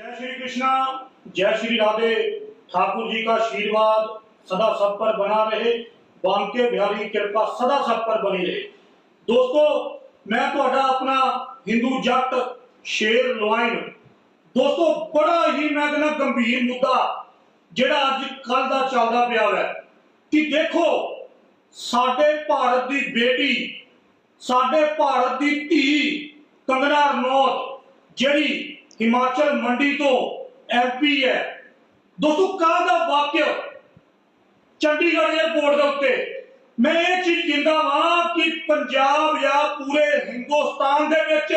जय श्री कृष्णा जय श्री राधे ठाकुर जी का आशीर्वाद सदा सब पर बना रहे बांके बिहारी की कृपा सदा सब पर बनी रहे ਦੋਸਤੋ ਮੈਂ ਤੁਹਾਡਾ ਆਪਣਾ ਹਿੰਦੂ ਜੱਟ ਸ਼ੇਰ ਲੋਇਨ ਦੋਸਤੋ ਬੜਾ ਹੀ ਮੈਂ ਕਹਿੰਦਾ ਗੰਭੀਰ ਮੁੱਦਾ ਜਿਹੜਾ ਅੱਜ ਕੱਲ ਦਾ ਚੱਲਦਾ ਪਿਆ ਹੈ ਕਿ ਦੇਖੋ ਸਾਡੇ ਭਾਰਤ ਦੀ ਬੇਟੀ ਸਾਡੇ ਭਾਰਤ ਦੀ ਧੀ ਕੰਗਨਾ ਰਣੌਤ ਜਿਹੜੀ ਹਿਮਾਚਲ ਮੰਡੀ ਤੋਂ ਐਮਪੀ ਹੈ। ਦੋਸਤੋ ਕੱਲ ਦਾ ਵਾਕਿਆ ਚੰਡੀਗੜ੍ਹ ਏਅਰਪੋਰਟ ਦੇ ਉੱਤੇ। ਮੈਂ ਇਹ ਚੀਜ਼ ਕਹਿੰਦਾ ਵਾਂ ਕਿ ਪੰਜਾਬ ਜਾਂ ਪੂਰੇ ਹਿੰਦੁਸਤਾਨ ਦੇ ਵਿੱਚ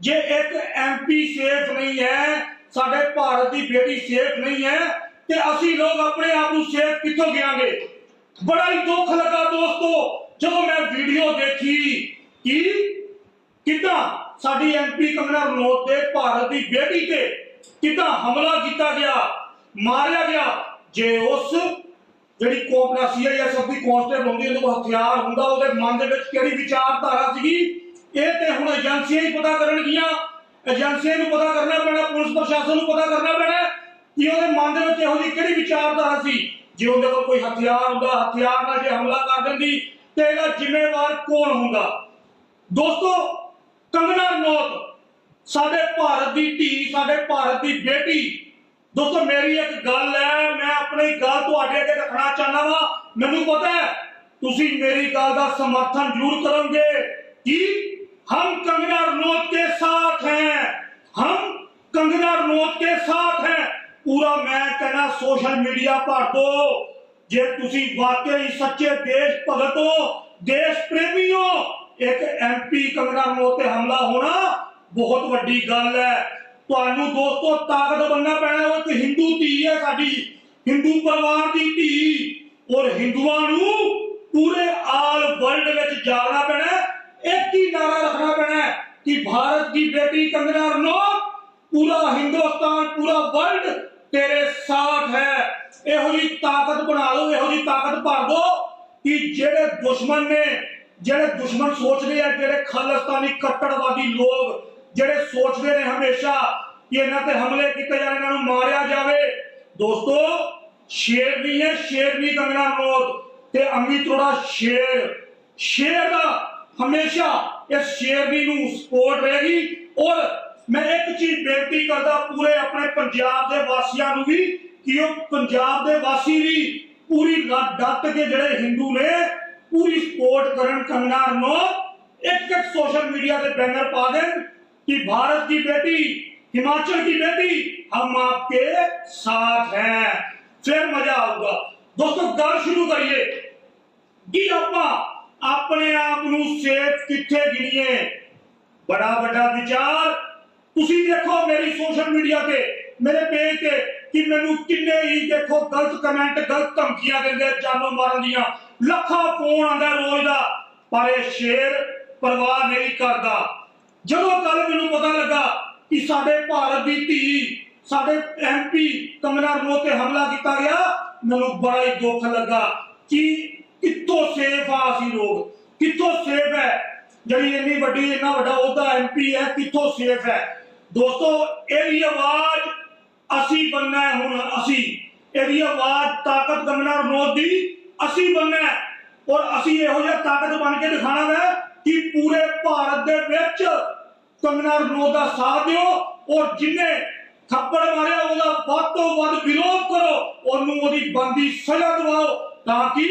ਜੇ ਇੱਕ ਐਮਪੀ ਸੇਫ ਨਹੀਂ ਹੈ, ਸਾਡੇ ਭਾਰਤ ਦੀ ਬੇਟੀ ਸੇਫ ਨਹੀਂ ਹੈ, ਤੇ ਅਸੀਂ ਲੋਕ ਆਪਣੇ ਆਪ ਨੂੰ ਸੇਫ ਕਿੱਥੋਂ ਗਿਆਂਗੇ ਬੜਾ ਹੀ ਦੁੱਖ ਲੱਗਾ ਦੋਸਤੋ, ਜਦੋਂ ਮੈਂ ਵੀਡੀਓ ਦੇਖੀ ਕਿ ਕਿੱਦਾਂ ਸਾਡੀ ਐਮਪੀ ਕੰਗਨਾ ਰਣੌਤ ਦੇ ਭਾਰਤ ਦੀ ਬੇਟੀ ਤੇ ਕਿੱਦਾਂ ਹਮਲਾ ਕੀਤਾ ਗਿਆ, ਮਾਰਿਆ ਗਿਆ, ਜੇ ਉਸ ਜਿਹੜੀ ਕੋਪਨਾ ਸੀਆਈਐਸਐਫ ਦੀ ਕਾਂਸਟੇਬਲ ਹੁੰਦੀ ਉਹਦੇ ਕੋਲ ਹਥਿਆਰ ਹੁੰਦਾ, ਉਹਦੇ ਮਨ ਦੇ ਵਿੱਚ ਕਿਹੜੀ ਵਿਚਾਰਧਾਰਾ ਸੀਗੀ? ਇਹ ਤੇ ਹੁਣ ਏਜੰਸੀਆਂ ਹੀ ਪਤਾ ਕਰਨਗੀਆਂ। ਏਜੰਸੀਆਂ ਨੂੰ ਪਤਾ ਕਰਨਾ ਪੈਣਾ, ਪੁਲਿਸ ਪ੍ਰਸ਼ਾਸਨ ਨੂੰ ਪਤਾ ਕਰਨਾ ਪੈਣਾ ਕਿ ਉਹਦੇ ਮਨ ਦੇ ਵਿੱਚ ਇਹੋ ਜਿਹੀ ਕਿਹੜੀ ਵਿਚਾਰਧਾਰਾ ਸੀ, ਜੇ ਉਹਦੇ ਕੋਲ ਕੋਈ ਹਥਿਆਰ ਹੁੰਦਾ, ਹਥਿਆਰ ਨਾਲ ਜੇ ਹਮਲਾ ਕਰ ਦਿੰਦੀ, ਤੇ ਇਹਦਾ ਜ਼ਿੰਮੇਵਾਰ ਕੌਣ ਹੁੰਦਾ? ਦੋਸਤੋ ਕੰਗਨਾ ਰਣੌਤ ਸਾਡੇ ਭਾਰਤ ਦੀ ਧੀ، ਸਾਡੇ ਭਾਰਤ ਦੀ ਬੇਟੀ। ਦੋਸਤੋ، ਮੇਰੀ ਇੱਕ ਗੱਲ ਹੈ، ਮੈਂ ਆਪਣੀ ਗੱਲ ਤੁਹਾਡੇ ਅੱਗੇ ਰੱਖਣਾ ਚਾਹਨਾ ਵਾ। ਮੈਨੂੰ ਪਤਾ ਹੈ، ਤੁਸੀਂ ਮੇਰੀ ਗੱਲ ਦਾ ਸਮਰਥਨ ਜ਼ਰੂਰ ਕਰੋਗੇ ਕਿ ہم کنگنا رنوت کے ساتھ ہیں ہم کنگنا رنوت کے ساتھ ہیں پورا میں کہنا سوشل میڈیا پر دو جے تسی واقعی سچے دیش بھگت ہو دیش پریمی ਇੱਕ ਐਮਪੀ ਕੰਗਨਾ ਰਣੌਤ ਤੇ ਹਮਲਾ ਹੋਣਾ ਬਹੁਤ ਵੱਡੀ ਗੱਲ ਹੈ। ਤੁਹਾਨੂੰ ਦੋਸਤੋ, ਤਾਕਤ ਬੰਨਣਾ ਪੈਣਾ ਉਹ ਇੱਕ ਹਿੰਦੂ ਧੀ ਹੈ ਸਾਡੀ। ਹਿੰਦੂ ਪਰਿਵਾਰ ਦੀ ਧੀ। ਔਰ ਹਿੰਦੂਆਂ ਨੂੰ ਪੂਰੇ ਆਲ ਵਰਲਡ ਵਿੱਚ ਜਾਗਣਾ ਪੈਣਾ ਇੱਕ ਹੀ ਨਾਰਾ ਰੱਖਣਾ ਪੈਣਾ ਕਿ ਭਾਰਤ ਦੀ ਬੇਟੀ ਕੰਗਨਾ ਰਣੌਤ, ਪੂਰਾ ਹਿੰਦੁਸਤਾਨ ਪੂਰਾ ਵਰਲਡ ਤੇਰੇ ਸਾਥ ਹੈ। ਇਹੋ ਜੀ ਤਾਕਤ ਬਣਾ ਲਓ, ਇਹੋ ਜੀ ਤਾਕਤ ਭਰ ਦੋ ਕਿ ਜਿਹੜੇ ਦੁਸ਼ਮਣ ਨੇ ਜਿਹੜੇ ਦੁਸ਼ਮਣ ਸੋਚਦੇ ਆ, ਜਿਹੜੇ ਖਾਲਿਸਤਾਨੀ ਕੱਟੜਵਾਦੀ ਲੋਕ, ਜਿਹੜੇ ਸੋਚਦੇ ਨੇ ਹਮੇਸ਼ਾ ਕਿ ਇਹਨਾਂ ਤੇ ਹਮਲੇ ਕੀਤੇ ਜਾਣ, ਇਹਨਾਂ ਨੂੰ ਮਾਰਿਆ ਜਾਵੇ। ਦੋਸਤੋ, ਸ਼ੇਰਨੀ ਹੈ, ਸ਼ੇਰਨੀ ਕੰਗਨਾ ਰਣੌਤ ਤੇ ਅਮਿਤ ਸ਼ੇਰ। ਸ਼ੇਰ ਦਾ ਹਮੇਸ਼ਾ ਇਸ ਸ਼ੇਰਨੀ ਨੂੰ ਸਪੋਰਟ ਰਹੇਗੀ ਔਰ ਮੈਂ ਇੱਕ ਚੀਜ਼ ਬੇਨਤੀ ਕਰਦਾ ਪੂਰੇ ਆਪਣੇ ਪੰਜਾਬ ਦੇ ਵਾਸੀਆਂ ਨੂੰ ਵੀ ਕਿ ਉਹ ਪੰਜਾਬ ਦੇ ਵਾਸੀ ਵੀ ਪੂਰੀ ਲ- ਡੱਟ ਕੇ ਜਿਹੜੇ ਹਿੰਦੂ ਨੇ ਪੂਰੀ ਸਪੋਰਟ ਕਰਨ ਕੰਗਨਾ ਰਣੌਤ ਇੱਕ ਇੱਕ ਸੋਸ਼ਲ मीडिया पे बैनर पा दें कि भारत की बेटी हिमाचल की बेटी हम आपके साथ हैं फिर मजा आऊगा दोस्तों गल शुरू करिए कि ਆਪਾਂ ਆਪਣੇ ਆਪ ਨੂੰ ਸੇਫ ਕਿੱਥੇ ਗਿਣੀਏ ਬੜਾ ਵੱਡਾ ਵਿਚਾਰ ਤੁਸੀਂ ਦੇਖੋ ਮੇਰੀ ਸੋਸ਼ਲ ਮੀਡੀਆ ਤੇ ਮੇਰੇ ਪੇਜ ਤੇ ਕਿ ਮੈਨੂੰ ਕਿੰਨੇ ਹੀ ਦੇਖੋ ਗਲਤ ਕਮੈਂਟ ਗਲਤ ਧਮਕੀਆਂ ਦਿੰਦੇ ਆ, ਜਾਨੋਂ ਮਾਰਨ ਦੀਆਂ ਲੱਖਾਂ ਫੋਨ ਆਉਂਦਾ ਰੋਜ਼ ਦਾ, ਪਰ ਇਹ ਸ਼ੇਰ ਪਰਵਾਹ ਨਹੀਂ ਕਰਦਾ। ਜਦੋਂ ਕੱਲ ਮੈਨੂੰ ਪਤਾ ਲੱਗਾ ਕਿ ਸਾਡੇ ਭਾਰਤ ਦੀ ਧੀ, ਸਾਡੇ ਐਮਪੀ ਕੰਗਨਾ ਰਣੌਤ ਤੇ ਹਮਲਾ ਕੀਤਾ ਗਿਆ, ਮੈਨੂੰ ਬੜਾ ਹੀ ਦੁੱਖ ਲੱਗਾ ਕਿ ਕਿੱਥੋਂ ਸੇਫ ਆ ਅਸੀਂ ਲੋਕ, ਕਿੱਥੋਂ ਸੇਫ ਹੈ? ਜਿਹੜੀ ਇੰਨੀ ਵੱਡੀ, ਇੰਨਾ ਵੱਡਾ ਉਹਦਾ ਐਮਪੀ ਹੈ, ਕਿੱਥੋਂ ਸੇਫ ਹੈ? ਦੋਸਤੋ, ਇਹਦੀ ਆਵਾਜ਼ ਅਸੀਂ ਬੰਨਾ ਹੁਣ ਅਸੀਂ, ਇਹਦੀ ਆਵਾਜ਼ ਤਾਕਤ ਕੰਗਨਾ ਰਣੌਤ ਦੀ ਅਸੀਂ ਬੰਨਾ। ਔਰ ਅਸੀਂ ਇਹੋ ਜਿਹਾ ਤਾਕਤ ਬਣ ਕੇ ਦਿਖਾਣਾ ਹੈ ਕਿ ਪੂਰੇ ਭਾਰਤ ਦੇ ਵਿੱਚ ਕੰਗਨਾ ਰਣੌਤ ਦਾ ਸਾਥ ਦਿਓ ਔਰ ਜਿਨੇ ਥੱਪੜ ਮਾਰਿਆ ਉਹਦਾ ਵੱਧ ਤੋਂ ਵੱਧ ਵਿਰੋਧ ਕਰੋ। ਉਹਨੂੰ ਉਹਦੀ ਬੰਦੀ ਸਜ਼ਾ ਦਿਵਾਓ ਤਾਂ ਕਿ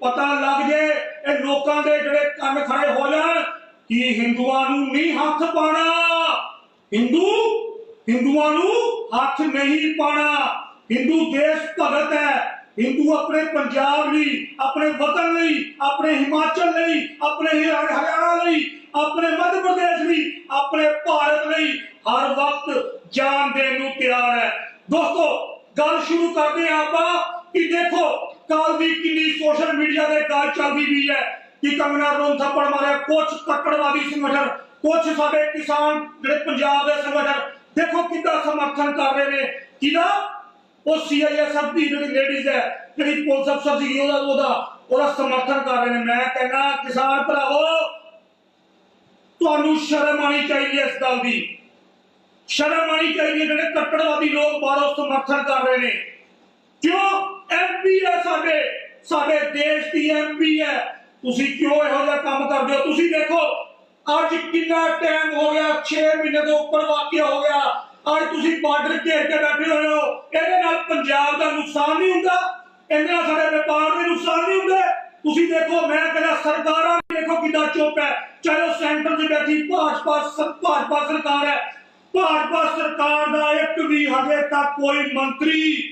ਪਤਾ ਲੱਗ ਜੇ ਇਹ ਲੋਕਾਂ ਦੇ ਜਿਹੜੇ ਕੰਨ ਖੜੇ ਹੋ ਜਾਣ ਕਿ ਹਿੰਦੂਆਂ ਨੂੰ ਨਹੀਂ ਹੱਥ ਪਾਣਾ ਹਿੰਦੂ? ਹਿੰਦੂਆਂ ਨੂੰ ਹੱਥ ਨਹੀਂ ਪਾਣਾ ਹਿੰਦੂ ਦੇਸ਼ ਭਗਤ ਹੈ। ਹਿੰਦੂ ਆਪਣੇ ਪੰਜਾਬ ਲਈ, ਆਪਣੇ ਵਤਨ ਲਈ, ਆਪਣੇ ਹਿਮਾਚਲ ਲਈ, ਆਪਣੇ ਹਰਿਆਣਾ ਲਈ, ਆਪਣੇ ਮੱਧ ਪ੍ਰਦੇਸ਼ ਲਈ, ਆਪਣੇ ਭਾਰਤ ਲਈ ਹਰ ਵਕਤ ਜਾਨ ਦੇਣ ਨੂੰ ਤਿਆਰ ਹੈ। ਦੋਸਤੋ, ਗੱਲ ਸ਼ੁਰੂ ਕਰਦੇ ਆਪਾਂ ਕਿ ਦੇਖੋ ਕੱਲ ਦੀ ਕਿੰਨੀ ਸੋਸ਼ਲ ਮੀਡੀਆ ਤੇ ਗੱਲ ਚੱਲਦੀ ਵੀ ਹੈ ਕਿ ਕੰਗਨਾ ਨੂੰ ਥੱਪੜ ਮਾਰਿਆ ਕੁਝ ਕੱਟੜਵਾਦੀ ਸੰਗਠਨ ਕੁਝ ਸਾਡੇ ਕਿਸਾਨ ਜਿਹੜੇ ਪੰਜਾਬ ਦੇ ਸੰਗਠਨ, ਦੇਖੋ ਕਿੱਦਾਂ ਸਮਰਥਨ ਕਰ ਰਹੇ ਨੇ। ਕਿਹਦਾ? ਉਹ ਸੀਆਈਐਸਐਫ ਦੀ ਜਿਹੜੀ ਲੇਡੀਜ਼ ਹੈ, ਜਿਹੜੀ ਪੁਲਿਸ ਅਫਸਰ ਸੀ, ਉਹਦਾ ਉਹਦਾ ਉਹਦਾ ਸਮਰਥਨ ਕਰ ਰਹੇ ਨੇ। ਮੈਂ ਕਹਿੰਦਾ, ਕਿਸਾਨ ਭਰਾਵੋ, ਤੁਹਾਨੂੰ ਸ਼ਰਮ ਆਣੀ ਚਾਹੀਦੀ ਹੈ ਇਸ ਗੱਲ ਦੀ। ਸ਼ਰਮ ਆਣੀ ਚਾਹੀਦੀ ਹੈ ਜਿਹੜੇ ਕੱਟੜਵਾਦੀ ਲੋਕ ਬਾਹਰੋਂ ਸਮਰਥਨ ਕਰ ਰਹੇ ਨੇ। ਕਿਉਂ? ਐਮਪੀ ਹੈ ਸਾਡੇ। ਸਾਡੇ ਦੇਸ਼ ਦੀ ਐਮਪੀ ਹੈ। ਤੁਸੀਂ ਕਿਉਂ ਇਹੋ ਜਿਹਾ ਕੰਮ ਕਰਦੇ ਹੋ? ਤੁਸੀਂ ਦੇਖੋ, ਅੱਜ ਕਿੰਨਾ ਟਾਈਮ ਹੋ ਗਿਆ 6 ਮਹੀਨੇ ਤੋਂ ਉੱਪਰ ਵਾਕਿਆ ਹੋ ਗਿਆ। ਅੱਜ ਤੁਸੀਂ ਬਾਰਡਰ ਘੇਰ ਕੇ ਬੈਠੇ ਹੋਏ ਹੋ। ਇਹਦੇ ਨਾਲ ਪੰਜਾਬ ਦਾ ਨੁਕਸਾਨ ਨਹੀਂ ਹੁੰਦਾ। ਇਹਦੇ ਨਾਲ ਸਾਡੇ ਵਪਾਰ ਦੇ ਨੁਕਸਾਨ ਨਹੀਂ ਹੁੰਦੇ। ਤੁਸੀਂ ਦੇਖੋ, ਮੈਂ ਕਹਿੰਦਾ ਸਰਕਾਰਾਂ ਦੇਖੋ ਕਿੰਨਾ ਚੁੱਪ ਹੈ। ਚਾਹੇ ਉਹ ਸੈਂਟਰ 'ਚ ਬੈਠੀ ਭਾਜਪਾ ਭਾਜਪਾ ਸਰਕਾਰ ਹੈ। ਭਾਜਪਾ ਸਰਕਾਰ ਦਾ ਇੱਕ ਵੀ ਹਜੇ ਤੱਕ ਕੋਈ ਮੰਤਰੀ,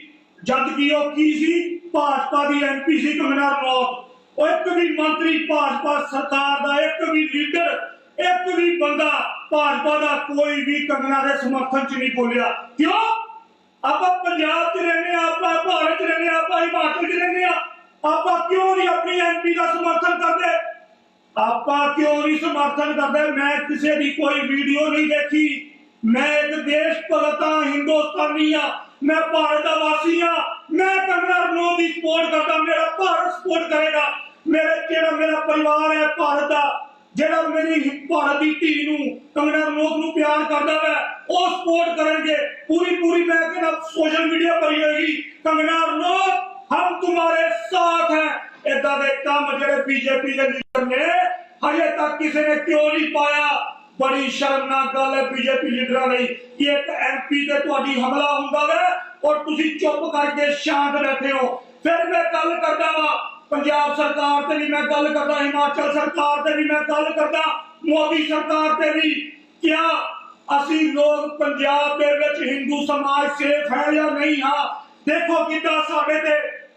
ਜਦ ਕਿ ਉਹ ਕੀ ਸੀ? ਭਾਜਪਾ ਦੀ ਐਮਪੀ ਸੀ ਕੰਗਨਾ ਰਣੌਤ ਉਹ ਇੱਕ ਵੀ ਮੰਤਰੀ ਭਾਜਪਾ ਸਰਕਾਰ ਦਾ ਇੱਕ ਵੀ ਲੀਡਰ, ਇੱਕ ਵੀ ਬੰਦਾ ਭਾਜਪਾ ਦਾ ਕੋਈ ਵੀ ਕੰਗਨਾ ਦੇ ਸਮਰਥਨ ਚ ਨਹੀਂ ਬੋਲਿਆ। ਕਿਉਂ? ਆਪਾਂ ਪੰਜਾਬ 'ਚ ਰਹਿੰਦੇ ਹਾਂ, ਆਪਾਂ ਭਾਰਤ 'ਚ ਰਹਿੰਦੇ ਹਾਂ, ਆਪਾਂ ਹਿਮਾਚਲ 'ਚ ਰਹਿੰਦੇ ਹਾਂ। ਆਪਾਂ ਕਿਉਂ ਨਹੀਂ ਆਪਣੀ ਐਮਪੀ ਦਾ ਸਮਰਥਨ ਕਰਦੇ? ਆਪਾਂ ਕਿਉਂ ਨਹੀਂ ਸਮਰਥਨ ਕਰਦੇ? ਮੈਂ ਕਿਸੇ ਦੀ ਕੋਈ ਵੀਡੀਓ ਨਹੀਂ ਦੇਖੀ। ਮੈਂ ਇੱਕ ਦੇਸ਼ ਭਗਤ ਹਾਂ, ਹਿੰਦੁਸਤਾਨੀ ਹਾਂ। ਮੈਂ ਭਾਰਤ ਦਾ ਵਾਸੀ ਹਾਂ। ਮੈਂ ਕੰਗਨਾ ਰਣੌਤ ਦੀ ਸਪੋਰਟ ਕਰਦਾ। ਮੇਰਾ ਭਾਰਤ ਸਪੋਰਟ ਕਰੇਗਾ। ਮੇਰੇ ਜਿਹੜਾ ਮੇਰਾ ਪਰਿਵਾਰ ਹੈ ਭਾਰਤ ਦਾ ਜਿਹੜਾ ਮੇਰੀ ਭਾਰਤ ਦੀ ਧੀ ਨੂੰ ਕੰਗਨਾ ਰਣੌਤ ਨੂੰ ਪਿਆਰ ਕਰਦਾ ਹੈ ਉਹ ਸਪੋਰਟ ਕਰਨਗੇ। ਪੂਰੀ ਪੂਰੀ ਮੈਂ ਕਹਿੰਦਾ ਸੋਸ਼ਲ ਮੀਡੀਆ ਭਰੀ ਹੋਏਗੀ ਕੰਗਨਾ ਰਣੌਤ ਹਮ ਤੁਹਾਡੇ ਸਾਥ ਹੈ। ਇਦਾਂ ਦੇ ਕੰਮ ਜਿਹੜੇ ਬੀਜੇਪੀ ਦੇ ਲੀਡਰ ਨੇ, ਹਜੇ ਤੱਕ ਕਿਸੇ ਨੇ ਕਿਉਂ ਨਹੀਂ ਪਾਇਆ? ਬੜੀ ਸ਼ਰਮਨਾਕ ਗੱਲ ਹੈ ਬੀਜੇਪੀ ਲੀਡਰਾਂ ਲਈ ਕਿ ਇੱਕ ਐਮਪੀ ਤੇ ਤੁਹਾਡੀ ਹਮਲਾ ਹੁੰਦਾ ਹੈ ਔਰ ਤੁਸੀਂ ਚੁੱਪ ਕਰਕੇ ਸ਼ਾਂਤ ਬੈਠੇ ਹੋ। ਫਿਰ ਮੈਂ ਗੱਲ ਕਰਦਾ ਵਾਂ ਪੰਜਾਬ ਸਰਕਾਰ ਤੇ ਵੀ ਮੈਂ ਗੱਲ ਕਰਦਾ, ਹਿਮਾਚਲ ਸਰਕਾਰ ਤੇ ਵੀ ਮੈਂ ਗੱਲ ਕਰਦਾ, ਮੋਦੀ ਸਰਕਾਰ ਤੇ ਵੀ। ਕਿਆ ਅਸੀਂ ਲੋਕ ਪੰਜਾਬ ਦੇ ਵਿੱਚ ਹਿੰਦੂ ਸਮਾਜ ਸੇਫ ਹੈ ਜਾਂ ਨਹੀਂ ਹਾਂ? ਦੇਖੋ ਕਿੱਦਾਂ ਸਾਡੇ ਤੇ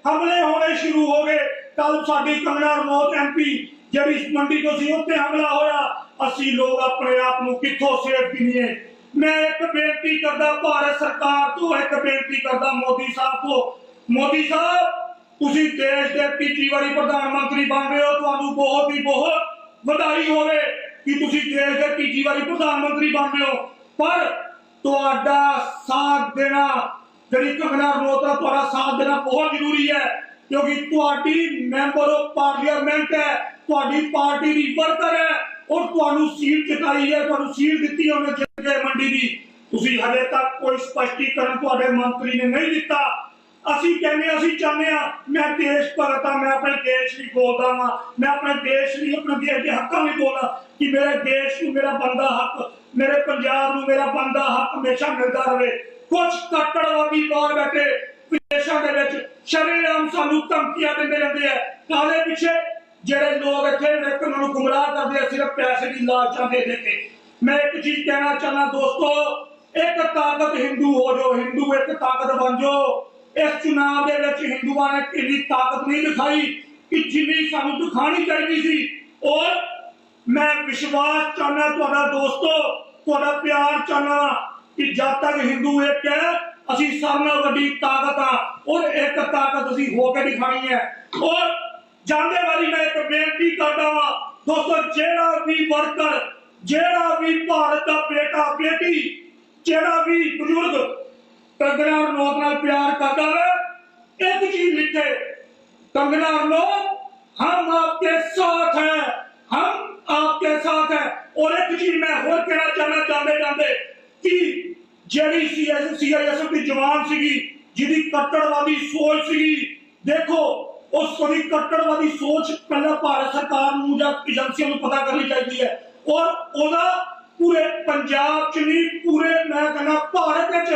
ਹਮਲੇ ਹੋਣੇ ਸ਼ੁਰੂ ਹੋ ਗਏ। ਕੱਲ ਸਾਡੀ ਕੰਗਨਾ ਰਣੌਤ ਐਮਪੀ ਜਿਹੜੀ ਮੰਡੀ ਤੋਂ ਸੀ, ਉੱਤੇ ਹਮਲਾ ਹੋਇਆ। ਅਸੀਂ ਲੋਕ ਆਪਣੇ ਆਪ ਨੂੰ ਕਿੱਥੋਂ ਸੇਫ ਗਿਣੀਏ? ਮੈਂ ਇੱਕ ਬੇਨਤੀ ਕਰਦਾ, ਭਾਰਤ ਸਰਕਾਰ ਤੋਂ ਇੱਕ ਬੇਨਤੀ ਕਰਦਾ, ਮੋਦੀ ਸਾਹਿਬ ਤੋਂ। ਮੋਦੀ ਸਾਹਿਬ ਤੁਸੀਂ ਦੇਸ਼ ਦੇ ਤੀਜੀ ਵਾਰੀ ਪ੍ਰਧਾਨ ਮੰਤਰੀ ਬਣ ਰਹੇ ਹੋ, ਤੁਹਾਨੂੰ ਬਹੁਤ ਹੀ ਬਹੁਤ ਵਧਾਈ ਹੋਵੇ ਕਿ ਤੁਸੀਂ ਦੇਸ਼ ਦੇ ਤੀਜੀ ਵਾਰੀ ਪ੍ਰਧਾਨ ਮੰਤਰੀ ਬਣ ਰਹੇ ਹੋ। ਪਰ ਤੁਹਾਡਾ ਸਾਥ ਦੇਣਾ, ਜਿਹੜੀ ਕੰਗਨਾ ਰਣੌਤ ਤੁਹਾਡਾ ਸਾਥ ਦੇਣਾ ਬਹੁਤ ਜ਼ਰੂਰੀ ਹੈ, ਕਿਉਂਕਿ ਤੁਹਾਡੀ ਮੈਂਬਰ ਆਫ ਪਾਰਲੀਮੈਂਟ ਹੈ, ਤੁਹਾਡੀ ਪਾਰਟੀ ਦੀ ਵਰਕਰ ਹੈ, ਔਰ ਤੁਹਾਨੂੰ ਸੀਟ ਜਿਤਾਈ ਹੈ, ਤੁਹਾਨੂੰ ਸੀਟ ਦਿੱਤੀ ਉਹਨੇ ਜਿੱਤ ਮੰਡੀ ਦੀ। ਤੁਸੀਂ ਹਜੇ ਤੱਕ ਕੋਈ ਸਪਸ਼ਟੀਕਰਨ ਤੁਹਾਡੇ ਮੰਤਰੀ ਨੇ ਨਹੀਂ ਦਿੱਤਾ। ਅਸੀਂ ਕਹਿੰਦੇ ਅਸੀਂ ਚਾਹੁੰਦੇ ਆ ਮੈਂ ਦੇਸ਼ ਭਗਤ ਹਾਂ, ਮੈਂ ਆਪਣੇ ਦੇਸ਼ ਲਈ ਬੋਲਦਾ ਵਾਂ, ਮੈਂ ਆਪਣੇ ਦੇਸ਼ ਲਈ ਆਪਣੇ ਦੇਸ਼ ਦੇ ਹੱਕਾਂ ਲਈ ਬੋਲਦਾ ਕਿ ਮੇਰੇ ਦੇਸ਼ ਨੂੰ ਮੇਰਾ ਬੰਦਾ ਹੱਕ, ਮੇਰੇ ਪੰਜਾਬ ਨੂੰ ਮੇਰਾ ਬੰਦਾ ਹੱਕ ਹਮੇਸ਼ਾ ਮਿਲਦਾ ਰਹੇ। ਕੁਝ ਕੱਟੜਵਾਦੀ ਲੋਕ ਬੈਠੇ, ਵਿਦੇਸ਼ਾਂ ਦੇ ਵਿੱਚ ਸ਼ਰੇਆਮ ਸਾਨੂੰ ਧਮਕੀਆਂ ਦਿੰਦੇ ਰਹਿੰਦੇ ਆ। ਕਾਲੇ ਪਿੱਛੇ? ਜਿਹੜੇ ਲੋਕ ਇੱਥੇ ਇੱਕ ਉਹਨਾਂ ਨੂੰ ਗੁੰਮਰਾਹ ਕਰਦੇ ਆ, ਸਿਰਫ ਪੈਸੇ ਦੀ ਲਾਲਚਾਂ ਦੇ ਦੇ ਕੇ ਮੈਂ ਇੱਕ ਚੀਜ਼ ਕਹਿਣਾ ਚਾਹੁੰਦਾ ਦੋਸਤੋ, ਇੱਕ ਤਾਕਤ ਹਿੰਦੂ ਹੋ ਜਾਓ ਹਿੰਦੂ ਇੱਕ ਤਾਕਤ ਬਣ ਜਾਓ। ਇਸ ਚੁਣਾਵ ਦੇ ਵਿੱਚ ਹਿੰਦੂਆਂ ਨੇ ਕਿੰਨੀ ਤਾਕਤ ਨਹੀਂ ਦਿਖਾਈ ਕਿ ਜਿੰਨੀ ਸਾਨੂੰ ਦਿਖਾਣੀ ਚਾਹੀਦੀ ਸੀ। ਔਰ ਮੈਂ ਵਿਸ਼ਵਾਸ ਚਾਹੁੰਦਾ ਤੁਹਾਡਾ ਦੋਸਤੋ, ਤੁਹਾਡਾ ਪਿਆਰ ਚਾਹੁੰਦਾ ਕਿ ਜਦ ਤੱਕ ਹਿੰਦੂ ਇੱਕ ਹੈ, ਅਸੀਂ ਸਭ ਨਾਲ ਵੱਡੀ ਤਾਕਤ ਆ। ਔਰ ਇੱਕ ਤਾਕਤ ਅਸੀਂ ਹੋ ਕੇ ਦਿਖਾਣੀ ਹੈ। ਔਰ ਜਾਂਦੇ ਵਾਰੀ ਮੈਂ ਇੱਕ ਬੇਨਤੀ ਕਰਦਾ ਵਾਂ, ਦੋਸਤੋ, ਜਿਹੜਾ ਵੀ ਵਰਕਰ, ਜਿਹੜਾ ਵੀ ਭਾਰਤ ਦਾ ਬੇਟਾ, ਬੇਟੀ, ਜਿਹੜਾ ਵੀ ਬਜ਼ੁਰਗ ਕੰਗਨਾ ਰਣੌਤ ਨਾਲ ਪਿਆਰ ਕਰਦਾ ਹੈ ਇੱਕ ਚੀਜ਼ ਲਿਖੇ कंगना रनौत हम आपके साथ हैं हम आपके साथ हैं और एक चीज मैं और कहना चाहना चाहते चाहते कि ਜਿਹੜੀ ਸੀਐਸ ਸੀਆਈਐਸਐਫ ਦੀ ਜਵਾਨ ਸੀਗੀ ਜਿਹਦੀ ਕੱਟੜਵਾਦੀ ਸੋਚ ਸੀਗੀ ਦੇਖੋ ਉਸ ਦੀ ਕੱਟੜਵਾਦੀ ਸੋਚ ਪਹਿਲਾਂ ਭਾਰਤ ਸਰਕਾਰ ਨੂੰ ਜਾਂ ਏਜੰਸੀਆਂ ਨੂੰ ਪਤਾ ਕਰਨੀ ਚਾਹੀਦੀ ਹੈ ਔਰ ਉਹਦਾ ਪੂਰੇ ਪੰਜਾਬ ਚ ਨਹੀਂ ਪੂਰੇ ਮੈਂ ਕਹਿੰਦਾ ਭਾਰਤ ਵਿੱਚ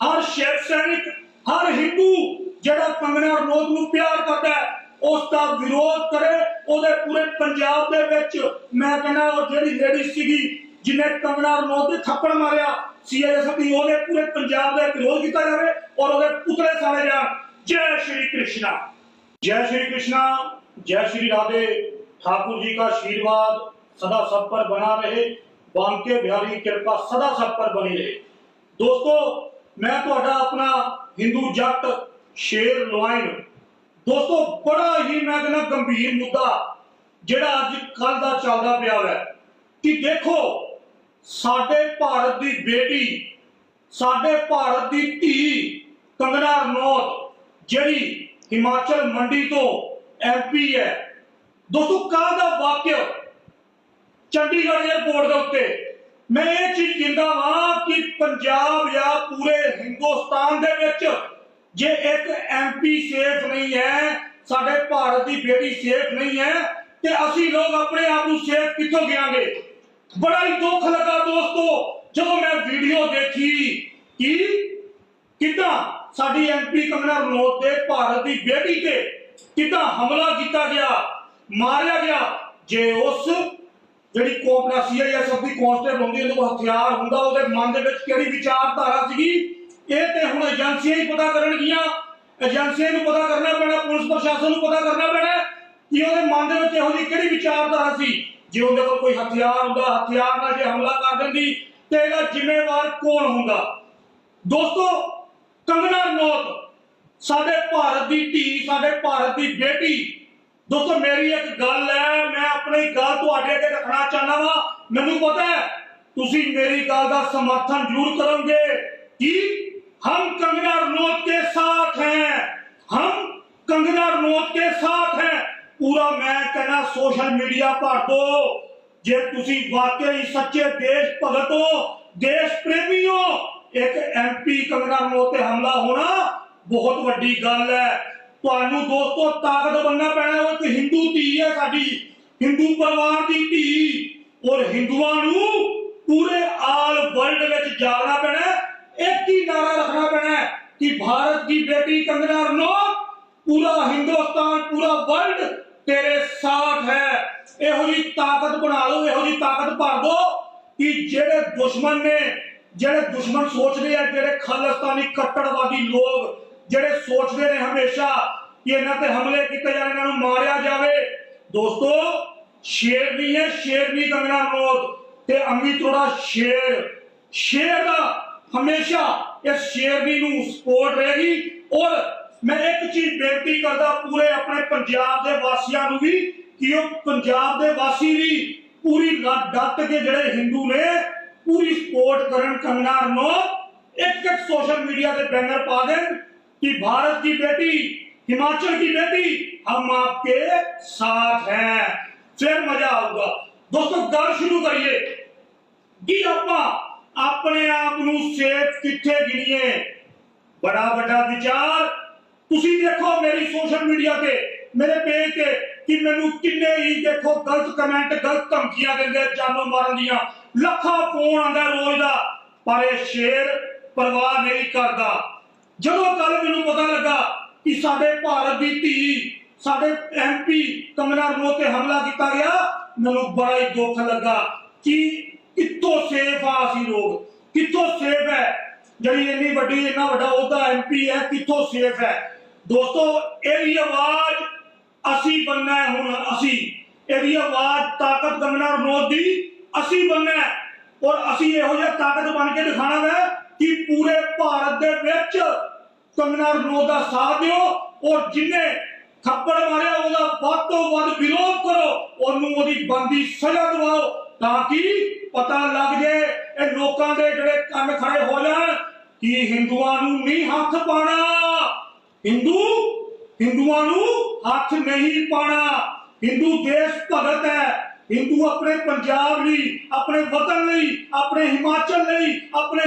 ਹਰ ਸ਼ਿਵ ਸੈਨਿਕ ਹਰ ਹਿੰਦੂ ਜਿਹੜਾ ਕੰਗਨਾ ਰਣੌਤ ਨੂੰ ਪਿਆਰ ਕਰਦਾ ਹੈ ਉਸ ਦਾ ਵਿਰੋਧ ਕਰੇ ਉਹਦੇ ਪੂਰੇ ਪੰਜਾਬ ਦੇ ਵਿੱਚ ਮੈਂ ਕਹਿੰਦਾ ਉਹ ਜਿਹੜੀ ਲੇਡੀ ਸੀਗੀ ਜਿਹਨੇ ਕੰਗਨਾ ਰਣੌਤ ਦੇ ਥੱਪੜ ਮਾਰਿਆ ਸੀਐਸਐਫ ਦੀ ਉਹਦੇ ਪੂਰੇ ਪੰਜਾਬ ਦਾ ਵਿਰੋਧ ਕੀਤਾ ਜਾਵੇ ਔਰ ਉਹਦੇ ਪੁਤਲੇ ਸਾੜੇ ਜਾਣ ਜੈ ਸ਼੍ਰੀ ਕ੍ਰਿਸ਼ਨਾ जय श्री कृष्णा जय श्री राधे ठाकुर जी का आशीर्वाद सदा सब पर बना रहे बांके बिहारी की कृपा सदा सब पर बनी रहे दोस्तों ਮੈਂ ਤੁਹਾਡਾ ਆਪਣਾ ਹਿੰਦੂ ਜੱਟ ਸ਼ੇਰ ਲੋਇਨ ਦੋਸਤੋ, ਬੜਾ ਹੀ ਮੈਂ ਕਹਿੰਦਾ ਗੰਭੀਰ ਮੁੱਦਾ ਜਿਹੜਾ ਅੱਜ ਕੱਲ ਦਾ ਚੱਲਦਾ ਪਿਆ ਹੈ ਕਿ ਦੇਖੋ, ਸਾਡੇ ਭਾਰਤ ਦੀ ਬੇਟੀ, ਸਾਡੇ ਭਾਰਤ ਦੀ ਧੀ ਕੰਗਨਾ ਰਣੌਤ, ਜਿਹੜੀ ਹਿਮਾਚਲ ਮੰਡੀ ਤੋਂ ਐਮਪੀ ਹੈ। ਦੋਸਤੋ ਕੱਲ ਦਾ ਵਾਕਿਆ ਚੰਡੀਗੜ੍ਹ 에ਅਰਪੋਰਟ ਦੇ ਉੱਤੇ ਮੈਂ ਇਹ ਚੀਜ਼ ਕਹਿੰਦਾ ਵਾਂ ਕਿ ਪੰਜਾਬ ਜਾਂ ਪੂਰੇ ਹਿੰਦੁਸਤਾਨ ਦੇ ਵਿੱਚ ਜੇ ਇੱਕ ਐਮਪੀ ਸੇਫ ਨਹੀਂ ਹੈ, ਸਾਡੇ ਭਾਰਤ ਦੀ ਬੇਟੀ ਸੇਫ ਨਹੀਂ ਹੈ, ਤੇ ਅਸੀਂ ਲੋਕ ਆਪਣੇ ਆਪ ਨੂੰ ਸੇਫ ਕਿੱਥੋਂ ਗਿਆਂਗੇ ਬੜਾ ਹੀ ਦੁੱਖ ਲੱਗਾ ਦੋਸਤੋ, ਜਦੋਂ ਮੈਂ ਵੀਡੀਓ ਦੇਖੀ ਕਿ ਕਿੱਦਾਂ ਸਾਡੀ ਐਮਪੀ ਕੰਗਨਾ ਰਣੌਤ ਦੇ ਭਾਰਤ ਦੀ ਬੇਟੀ ਤੇ ਕਿੱਦਾਂ ਹਮਲਾ ਕੀਤਾ ਗਿਆ, ਮਾਰਿਆ ਗਿਆ, ਜੇ ਉਸ ਜਿਹੜੀ ਕੋਪਰਾ ਸੀਆਈਐਸਐਫ ਦੀ ਕਾਂਸਟੇਬਲ ਹੁੰਦੀ ਉਹਦੇ ਹਥਿਆਰ ਹੁੰਦਾ, ਉਹਦੇ ਮਨ ਦੇ ਵਿੱਚ ਕਿਹੜੀ ਵਿਚਾਰਧਾਰਾ ਸੀਗੀ? ਇਹ ਤੇ ਹੁਣ ਏਜੰਸੀਆਂ ਹੀ ਪਤਾ ਕਰਨਗੀਆਂ। ਏਜੰਸੀਆਂ ਨੂੰ ਪਤਾ ਕਰਨਾ ਪੈਣਾ, ਪੁਲਿਸ ਪ੍ਰਸ਼ਾਸਨ ਨੂੰ ਪਤਾ ਕਰਨਾ ਪੈਣਾ ਕਿ ਉਹਦੇ ਮਨ ਦੇ ਵਿੱਚ ਇਹੋ ਜਿਹੀ ਕਿਹੜੀ ਵਿਚਾਰਧਾਰਾ ਸੀ, ਜੇ ਉਹਦੇ ਕੋਲ ਕੋਈ ਹਥਿਆਰ ਹੁੰਦਾ, ਹਥਿਆਰ ਨਾਲ ਜੇ ਹਮਲਾ ਕਰ ਦਿੰਦੀ, ਤੇ ਇਹਦਾ ਜ਼ਿੰਮੇਵਾਰ ਕੌਣ ਹੁੰਦਾ? ਦੋਸਤੋ ਕੰਗਨਾ ਰਣੌਤ, ਸਾਡੇ ਭਾਰਤ ਦੀ ਧੀ, ਸਾਡੇ ਭਾਰਤ ਦੀ ਬੇਟੀ دوستو میری ایک گل ہے میں اپنی گل تو رکھنا چاہنا وا مینوں پتہ ہے تسی میری گل دا سمرتھن ضرور کرو گے کہ ہم کنگنا رنوت کے ساتھ ہیں ہم کنگنا رنوت کے ساتھ ہیں پورا میں کہنا سوشل میڈیا پر دو جے تسی واقعی سچے دیش بھگت ہو دیش پریمی ہو ایک ایم پی کنگنا رنوت حملہ ہونا بہت وڈی گل ہے ਤੁਹਾਨੂੰ ਦੋਸਤੋ ਤਾਕਤ ਬਣਨਾ ਪੈਣਾ, ਉਹ ਇੱਕ ਹਿੰਦੂ ਧੀ ਹੈ ਸਾਡੀ ਹਿੰਦੂ ਪਰਿਵਾਰ ਦੀ ਧੀ। ਔਰ ਹਿੰਦੂਆਂ ਨੂੰ ਪੂਰੇ ਆਲ ਵਰਲਡ ਵਿੱਚ ਜਾਣਾ ਪੈਣਾ, ਇੱਕ ਹੀ ਨਾਰਾ ਰੱਖਣਾ ਪੈਣਾ ਕਿ ਭਾਰਤ ਦੀ ਬੇਟੀ ਕੰਗਨਾ ਰਣੌਤ, ਪੂਰਾ ਹਿੰਦੁਸਤਾਨ ਪੂਰਾ ਵਰਲਡ ਤੇਰੇ ਸਾਥ ਹੈ। ਇਹੋ ਜੀ ਤਾਕਤ ਬਣਾ ਲਓ, ਇਹੋ ਜੀ ਤਾਕਤ ਭਰ ਦੋ ਕਿ ਜਿਹੜੇ ਦੁਸ਼ਮਣ ਨੇ, ਜਿਹੜੇ ਦੁਸ਼ਮਣ ਸੋਚਦੇ ਆ, ਜਿਹੜੇ ਖਾਲਿਸਤਾਨੀ ਕੱਟੜਵਾਦੀ ਲੋਕ ਜਿਹੜੇ ਸੋਚਦੇ ਨੇ ਹਮੇਸ਼ਾ ਕਿ ਇਹਨਾਂ ਤੇ ਹਮਲੇ ਕੀਤੇ ਜਾਣ, ਇਹਨਾਂ ਨੂੰ ਮਾਰਿਆ ਜਾਵੇ। ਦੋਸਤੋ, ਸ਼ੇਰ ਵੀ ਹੈ, ਸ਼ੇਰ ਵੀ ਕੰਗਣਾ ਮੌਤ ਤੇ ਅੰਗੀ ਤੋੜਾ ਸ਼ੇਰ। ਸ਼ੇਰ ਦਾ ਹਮੇਸ਼ਾ ਇਸ ਸ਼ੇਰ ਵੀ ਨੂੰ ਸਪੋਰਟ ਰਹੇਗੀ। ਔਰ ਮੈਂ ਇੱਕ ਚੀਜ਼ ਬੇਨਤੀ ਕਰਦਾ ਪੂਰੇ ਆਪਣੇ ਪੰਜਾਬ ਦੇ ਵਾਸੀਆਂ ਨੂੰ ਵੀ ਕਿ ਉਹ ਪੰਜਾਬ ਦੇ ਵਾਸੀ ਵੀ ਪੂਰੀ ਡੱਟ ਕੇ ਜਿਹੜੇ ਹਿੰਦੂ ਨੇ, ਪੂਰੀ ਸਪੋਰਟ ਕਰਨ ਕੰਗਣਾ ਨੂੰ। ਇੱਕ ਇੱਕ ਸੋਸ਼ਲ ਮੀਡੀਆ ਤੇ ਬੈਨਰ ਪਾ ਦੇਣ। कि भारत की बेटी हिमाचल की बेटी हम आपके साथ हैं फिर मजा आऊगा दोस्तों गल शुरू करिए ਕਿ ਆਪਾਂ ਆਪਣੇ ਆਪ ਨੂੰ ਸੇਫ ਕਿੱਥੇ ਗਿਣੀਏ ਬੜਾ ਵੱਡਾ ਵਿਚਾਰ ਤੁਸੀਂ ਦੇਖੋ ਮੇਰੀ ਸੋਸ਼ਲ ਮੀਡੀਆ ਤੇ ਮੇਰੇ ਪੇਜ ਤੇ ਕਿ ਮੈਨੂੰ ਕਿੰਨੇ ਹੀ ਦੇਖੋ ਗਲਤ ਕਮੈਂਟ ਗਲਤ ਧਮਕੀਆਂ ਦਿੰਦੇ ਜਾਨੋਂ ਮਾਰਨ ਦੀਆਂ ਲੱਖਾਂ ਫੋਨ ਆਂਦਾ ਰੋਜ਼ ਦਾ ਪਰ ਇਹ ਸ਼ੇਰ ਪਰਵਾਹ ਨਹੀਂ ਕਰਦਾ ਜਦੋਂ ਕੱਲ ਮੈਨੂੰ ਪਤਾ ਲੱਗਾ ਕਿ ਸਾਡੇ ਭਾਰਤ ਦੀ ਧੀ, ਸਾਡੇ ਐਮਪੀ ਕੰਗਨਾ ਰਣੌਤ ਤੇ ਹਮਲਾ ਕੀਤਾ ਗਿਆ, ਮੈਨੂੰ ਬੜਾ ਹੀ ਦੁੱਖ ਲੱਗਾ ਕਿ ਕਿੱਥੋਂ ਸੇਫ ਆ ਅਸੀਂ ਲੋਕ, ਕਿੱਥੋਂ ਸੇਫ ਹੈ? ਜਿਹੜੀ ਇੰਨੀ ਵੱਡੀ, ਇੰਨਾ ਵੱਡਾ ਉਹਦਾ ਐਮਪੀ ਹੈ, ਕਿੱਥੋਂ ਸੇਫ ਹੈ? ਦੋਸਤੋ, ਇਹਦੀ ਆਵਾਜ਼ ਅਸੀਂ ਬੰਨਾ ਹੁਣ, ਅਸੀਂ। ਇਹਦੀ ਆਵਾਜ਼ ਤਾਕਤ ਕੰਗਨਾ ਰਣੌਤ ਦੀ ਅਸੀਂ ਬੰਨਾ ਔਰ ਅਸੀਂ ਇਹੋ ਜਿਹਾ ਤਾਕਤ ਬਣ ਕੇ ਦਿਖਾਣਾ ਹੈ ਕਿ ਪੂਰੇ ਭਾਰਤ ਦੇ ਵਿੱਚ ਕੰਗਨਾ ਰਣੌਤ ਦਾ ਸਾਥ ਦਿਓ ਔਰ ਜਿਨੇ ਥੱਪੜ ਮਾਰਿਆ ਉਹਦਾ ਵੱਧ ਤੋਂ ਵੱਧ ਵਿਰੋਧ ਕਰੋ, ਉਹਨੂੰ ਉਹਦੀ ਬੰਦੀ ਸਜ਼ਾ ਦਿਵਾਓ ਤਾਂ ਕਿ ਪਤਾ ਲੱਗ ਜੇ ਇਹ ਲੋਕਾਂ ਦੇ ਜਿਹੜੇ ਕੰਨ ਖੜੇ ਹੋ ਜਾਣ ਕਿ ਹਿੰਦੂਆਂ ਨੂੰ ਨਹੀਂ ਹੱਥ ਪਾਣਾ ਹਿੰਦੂ, ਹਿੰਦੂਆਂ ਨੂੰ ਹੱਥ ਨਹੀਂ ਪਾਣਾ ਹਿੰਦੂ ਦੇਸ਼ ਭਗਤ ਹੈ। ਹਿੰਦੂ ਆਪਣੇ ਪੰਜਾਬ ਲਈ, ਆਪਣੇ ਵਤਨ ਲਈ, ਆਪਣੇ ਹਿਮਾਚਲ ਲਈ, ਆਪਣੇ